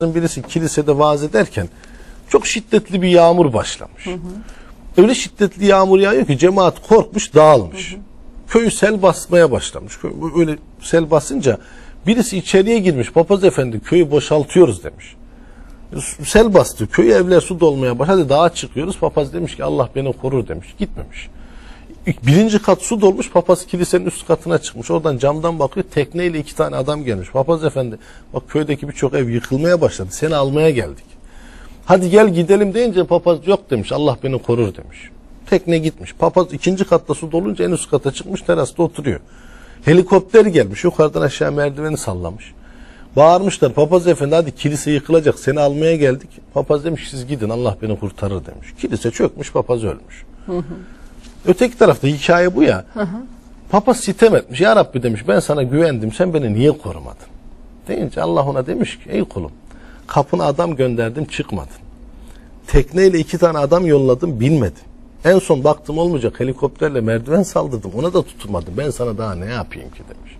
birisi kilisede vaaz ederken çok şiddetli bir yağmur başlamış. Öyle şiddetli yağmur yağıyor ki cemaat korkmuş dağılmış. Köyü sel basmaya başlamış. Öyle sel basınca birisi içeriye girmiş. Papaz efendi köyü boşaltıyoruz demiş. Sel bastı. Köy evler su dolmaya başladı. Dağa çıkıyoruz. Papaz demiş ki Allah beni korur demiş. Gitmemiş. Birinci kat su dolmuş. Papaz kilisenin üst katına çıkmış. Oradan camdan bakıyor. Tekneyle iki tane adam gelmiş. Papaz efendi bak köydeki birçok ev yıkılmaya başladı. Seni almaya geldik. Hadi gel gidelim deyince papaz yok demiş. Allah beni korur demiş. Tekne gitmiş. Papaz ikinci katta su dolunca en üst kata çıkmış. Terasta oturuyor. Helikopter gelmiş. Yukarıdan aşağı merdiveni sallamış. Bağırmışlar. Papaz efendi hadi kilise yıkılacak. Seni almaya geldik. Papaz demiş siz gidin Allah beni kurtarır demiş. Kilise çökmüş. Papaz ölmüş. Öteki tarafta hikaye bu ya. Papaz sitem etmiş. Ya Rabbi demiş ben sana güvendim. Sen beni niye korumadın? Deyince Allah ona demiş ki ey kulum kapına adam gönderdim çıkmadın. Tekneyle iki tane adam yolladım binmedin. En son baktım olmayacak helikopterle merdiven saldırdım. Ona da tutulmadım. Ben sana daha ne yapayım ki demiş.